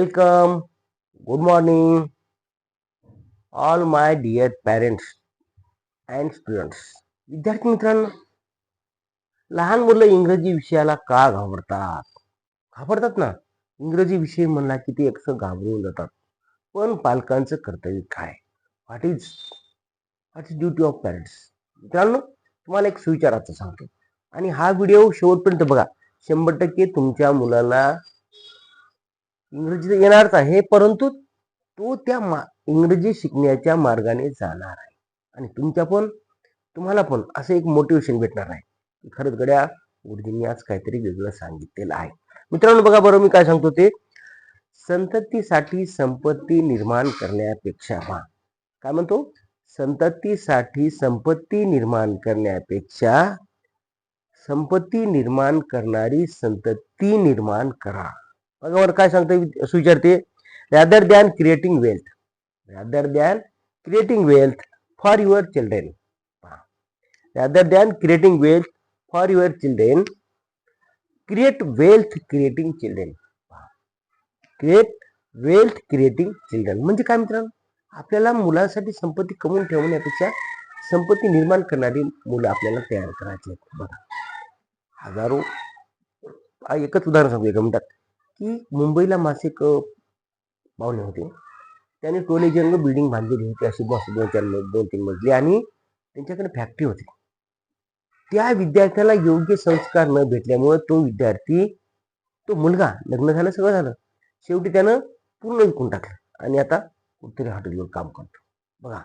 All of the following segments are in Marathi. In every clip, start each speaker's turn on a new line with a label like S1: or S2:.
S1: Welcome good morning all my dear parents and students विद्यार्थी मित्रांनो लहान मुलं इंग्रजी विषयाला का घाबरतात? घाबरतात ना? इंग्रजी विषय म्हणला की ते एकसं घाबरून जातात. पण पालकांचं कर्तव्य काय? What is what is duty of parents मित्रांनो तुम्हाला एक सुविचाराचं सांगतो. आणि हा व्हिडिओ शेवटपर्यंत बघा. शंभर टक्के तुमच्या मुलाला इंग्रजी तर येणारच आहे परंतु तो त्या मा इंग्रजी शिकण्याच्या मार्गाने जाणार आहे. आणि तुमच्या पण तुम्हाला पण असं एक मोटिवेशन भेटणार आहे. की खरंच गड्या गुरुजींनी आज काहीतरी वेगळं सांगितलेलं आहे. मित्रांनो बघा बरं मी काय सांगतो ते. संततीसाठी संपत्ती निर्माण करण्यापेक्षा पहा काय म्हणतो? संततीसाठी संपत्ती निर्माण करण्यापेक्षा संपत्ती निर्माण करणारी संतती निर्माण करा. बघा बरं काय सांगतो सुविचारते? Rather than creating wealth rather than creating wealth for your children rather than creating wealth for your children create wealth creating children create wealth creating children म्हणजे काय मित्रांनो? आपल्याला मुलांसाठी संपत्ती कमवून ठेवण्यापेक्षा संपत्ती निर्माण करणारी मुलं आपल्याला तयार करायची आहेत. बघा. हजारो एकच उदाहरण सांगू एका मिनिटात. की मुंबईला मासिक पाहुणे होते. त्याने टोले जंग बिल्डिंग बांधलेली होती अशी बस दोन चार दोन तीन मजली आणि त्यांच्याकडे फॅक्टरी होती. त्या विद्यार्थ्याला योग्य संस्कार न भेटल्यामुळे तो विद्यार्थी तो मुलगा लग्न झालं सगळं झालं. शेवटी त्यानं पूर्ण विकून टाकलं आणि आता कुठेतरी हॉटेलवर काम करतो. बघा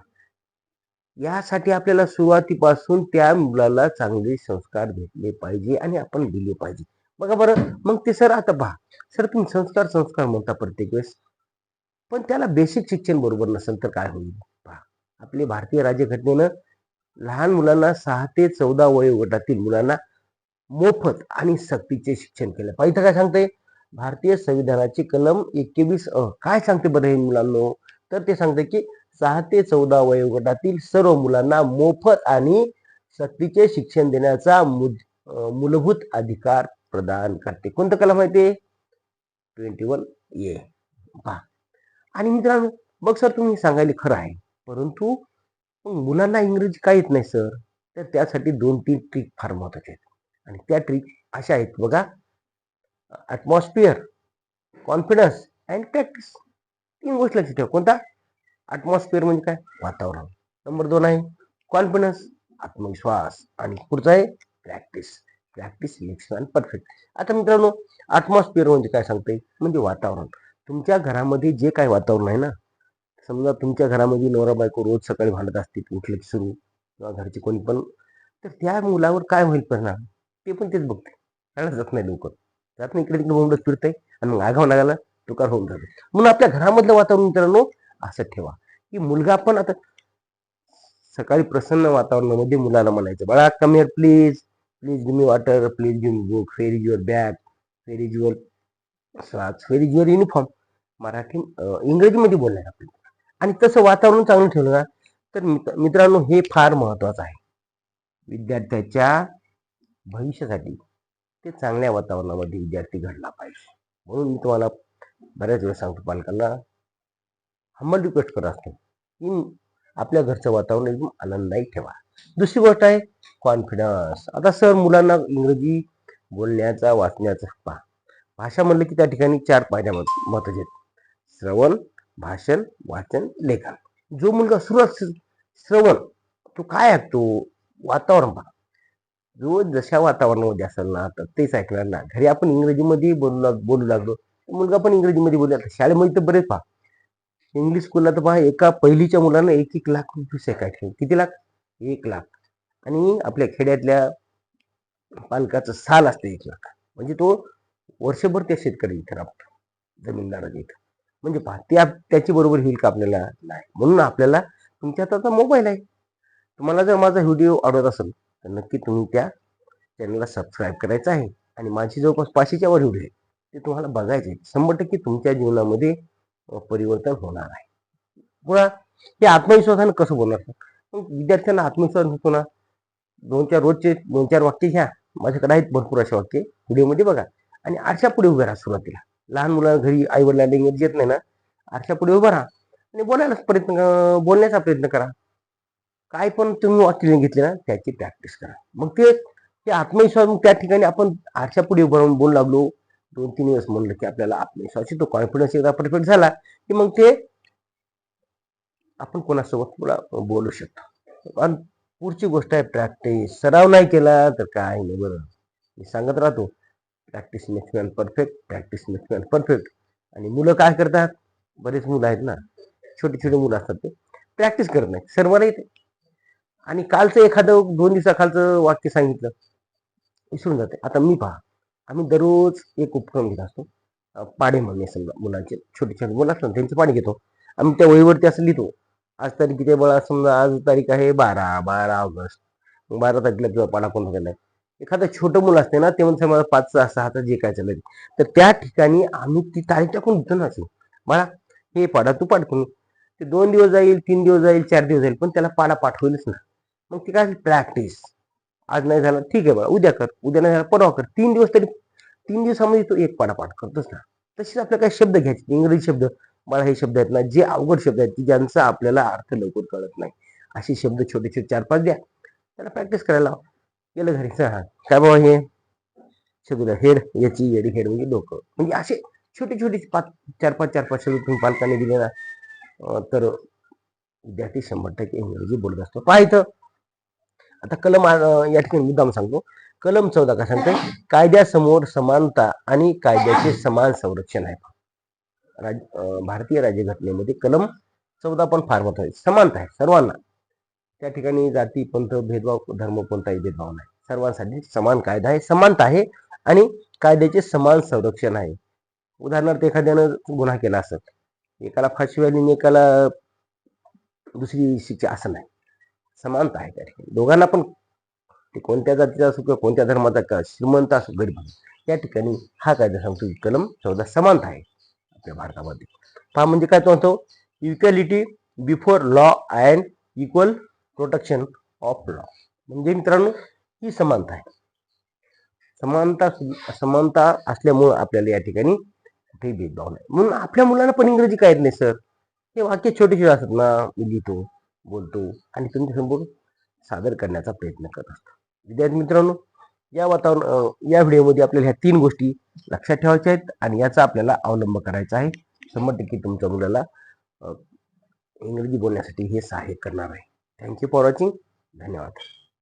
S1: यासाठी आपल्याला सुरुवातीपासून त्या मुलाला चांगले संस्कार भेटले पाहिजे आणि आपण दिले पाहिजे. बघा बरं मग ते सर आता पहा. सर तुम्ही संस्कार संस्कार म्हणता प्रत्येक वेळेस. पण त्याला बेसिक शिक्षण बरोबर नसेल तर काय होईल? पहा. आपली भारतीय राज्यघटनेनं लहान मुलांना सहा ते चौदा वयोगटातील मुलांना मोफत आणि सक्तीचे शिक्षण केलं. पाहिजे काय सांगते भारतीय संविधानाचे कलम एकवीस अ काय सांगते बरं हे मुलांनो? तर ते सांगते की सहा ते चौदा वयोगटातील सर्व मुलांना मोफत आणि सक्तीचे शिक्षण देण्याचा मूलभूत अधिकार प्रदान करते. कोणतं कलम आहे ते? ट्वेंटी वन ए पहा. आणि मित्रांनो बघ सर तुम्ही सांगायला खरं आहे. परंतु मुलांना इंग्रजी काय येत नाही सर? तर त्यासाठी दोन तीन ट्रिक फार महत्त्वाचे आहेत. आणि त्या ट्रिक अशा आहेत बघा. ॲटमॉस्फिअर कॉन्फिडन्स अँड प्रॅक्टिस तीन गोष्टी लक्षात ठेवा. कोणता? ॲटमॉस्फिअर म्हणजे काय? वातावरण. नंबर दोन आहे कॉन्फिडन्स आत्मविश्वास. आणि पुढचा आहे practice practice makes man perfect आता मित्रांनो ॲटमॉस्फिअर म्हणजे काय सांगते म्हणजे वातावरण. तुमच्या घरामध्ये जे काय वातावरण आहे ना समजा तुमच्या घरामध्ये नवरा बायको रोज सकाळी भांडत असतील उठले की सुरू किंवा घरचे कोणी पण तर त्या मुलावर काय होईल परिणाम? ते पण तेच बघते. त्याला जात नाही लवकर. जात नाही इकडे तिकडे बोंबडत फिरतंय आणि मग आघाव लागायला तुकार होऊन जातो. म्हणून आपल्या घरामधलं वातावरण मित्रांनो असं ठेवा. की मुलगा पण आता सकाळी प्रसन्न वातावरणामध्ये मुलाला म्हणायचं बाळा come here please please give me water please give me book where is your bag where is your watch where is your uniform Marathi इंग्रजीमध्ये बोलणार आपण. आणि तसं वातावरण चांगलं ठेवलं ना तर मित्रांनो हे फार महत्वाचं आहे. विद्यार्थ्याच्या भविष्यासाठी ते चांगल्या वातावरणामध्ये विद्यार्थी घडला पाहिजे. म्हणून मी तुम्हाला बऱ्याच वेळा सांगतो पालकांना हंबल रिक्वेस्ट करत असतो की आपल्या घरचं वातावरण एकदम आनंददायी ठेवा. दुसरी गोष्ट आहे कॉन्फिडन्स आता सर मुलांना इंग्रजी बोलण्याचा वाचण्याचा पहा भाषा म्हणलं की त्या ठिकाणी चार पायऱ्या मत महत्त्वाच्या आहेत. श्रवण भाषण वाचन लेखन. जो मुलगा सुरुवात श्रवण तो काय ऐकतो? वातावरण पहा. जो जशा वातावरणामध्ये असेल ना तर तेच ऐकणार ना. घरी आपण इंग्रजीमध्ये बोलू लाग बोलू लागलो मुलगा पण इंग्रजीमध्ये बोलू लागला शाळेमध्ये तर बरेच पहा. इंग्लिश स्कूलला तर पहा एका पहिलीच्या मुलांना एक एक लाख रुपये फीस आहे किती लाख? एक लाख. आणि आपल्या खेड्यातल्या पालकाचं साल असते एक लाख म्हणजे तो वर्षभर त्या शेतकरी इथं राबतो जमीनदाराच्या इथं. म्हणजे पहा त्या त्याची बरोबर होईल का आपल्याला नाही. म्हणून आपल्याला तुमच्या हातात आता मोबाईल आहे. तुम्हाला जर माझा व्हिडिओ आवडत असेल तर नक्की तुम्ही त्या चॅनलला सबस्क्राईब करायचं आहे. आणि माझी जवळपास पाचशेच्या वर व्हिडिओ आहे ते तुम्हाला बघायचे आहे. शंभर टक्के तुमच्या जीवनामध्ये परिवर्तन होणार आहे. मुळा हे आत्मविश्वासानं कसं बोलणार मग विद्यार्थ्यांना आत्मविश्वास होतो ना? दोन चार रोजचे दोन चार वाक्य घ्या. माझ्याकडे आहेत भरपूर असे वाक्य. व्हिडिओमध्ये बघा. आणि आरशा पुढे उभे राहा सुरुवातीला. लहान मुलांना घरी आई वडिलांना इंग्रजी येत नाही ना? आरशा पुढे उभा राहा. आणि बोलायला प्रयत्न बोलण्याचा प्रयत्न करा. काय पण तुम्ही वाक्य घेतले ना त्याची प्रॅक्टिस करा. मग ते ते आत्मविश्वास मग त्या ठिकाणी आपण आरशा पुढे उभं राहून बोलू लागलो. दोन तीन दिवस म्हणलं की आपल्याला आत्मविश्वास येतो. कॉन्फिडन्स एकदा परफेक्ट झाला की मग ते आपण कोणासोबत बोला बोलू शकतो. आणि पुढची गोष्ट आहे प्रॅक्टिस सराव नाही केला तर काय नाही बरं. मी सांगत राहतो practice makes man perfect practice makes man perfect आणि मुलं काय करतात? बरेच मुलं आहेत ना. छोटे छोटे मुलं असतात ते. प्रॅक्टिस करत नाही सर्वांना येते आणि कालचं एखादं दोन दिवसाखालचं वाक्य सांगितलं. विसरून जाते. आता मी पहा. आम्ही दररोज एक उपक्रम घेत असतो. अं, म्हणणे समजा मुलांचे. छोटे छोटे मुलं असतात ना, त्यांचे पाणी घेतो. आम्ही त्या वहीवरती असं लिहितो. आज तारीख किती बळा समजा आज तारीख आहे बारा बारा ऑगस्ट. बारा तारखेला तुझा पाडा कोण गेलाय एखादं छोटं मुलं असते ना ते म्हणजे मला पाच सहा सहा जे काय चाललंय तर त्या ठिकाणी आम्ही ती तारीख टाकून देतो ना मला हे पाडा तू पाठवून ते दोन दिवस जाईल तीन दिवस जाईल चार दिवस जाईल पण त्याला पाडा पाठवेलच ना. मग ते काय प्रॅक्टिस आज नाही झालं ठीक आहे बा उद्या कर. उद्या नाही झालं परवा कर. तीन दिवस तरी तीन दिवसामध्ये तो एक पाडा पाठ करतोच ना. तशीच आपल्या काही शब्द घ्यायचे इंग्रजी शब्द. मला हे शब्द आहेत ना जे अवघड शब्द आहेत की ज्यांचा आपल्याला अर्थ लवकर कळत नाही. असे शब्द छोटे छोटे चार पाच द्या. त्याला प्रॅक्टिस करायला गेलं घरी. हा काय बाबा हे? शब्द हेड. याची येडी हेड म्हणजे डोकं. म्हणजे असे छोटे छोटे पाच चार पाच चार पाच शब्द तुम्ही पालकांनी दिले ना तर विद्यार्थी शंभर टक्के इंग्रजी बोलत असतो. पहा इथं. आता कलम या ठिकाणी मुद्दाम सांगतो. कलम चौदा का सांगतोय? कायद्यासमोर समानता आणि कायद्याचे समान संरक्षण आहे. राज भारतीय राज्यघटनेमध्ये कलम चौदा पण फार महत्त्वाचे आहे. समानता आहे सर्वांना. त्या ठिकाणी जाती पंथ भेदभाव धर्म कोणताही भेदभाव नाही. सर्वांसाठी समान कायदा आहे समानता आहे आणि कायद्याचे समान संरक्षण आहे. उदाहरणार्थ एखाद्यानं गुन्हा केला असत एकाला फाशी आणि एकाला दुसरी शिक्षा असं नाही. समानता आहे त्या ठिकाणी. दोघांना पण ते कोणत्या जातीचा असो किंवा कोणत्या धर्माचा का श्रीमंत असो गरीब या त्या ठिकाणी हा कायदा सांगतो की कलम चौदा समानता आहे. आपल्या भारतामध्ये. पहा म्हणजे काय तो म्हणतो? Equality before law and equal protection of law म्हणजे मित्रांनो ही समानता आहे. समानता समानता असल्यामुळं आपल्याला या ठिकाणी कुठेही भेदभाव नाही. म्हणून आपल्या मुलांना पण इंग्रजी काय येत नाही सर? हे वाक्य छोटे छोटे असतात ना मी लिहितो बोलतो आणि तुमच्यासमोर सादर करण्याचा प्रयत्न करत असतो. विद्यार्थी मित्रांनो या वातावरण या व्हिडिओमध्ये आपल्याला ह्या तीन गोष्टी लक्षात ठेवायच्या आहेत आणि याचा आपल्याला अवलंब करायचा आहे. शंभर टक्के तुमच्या मुलाला इंग्रजी बोलण्यासाठी हे सहाय्य करणार आहे. थँक्यू फॉर वॉचिंग धन्यवाद.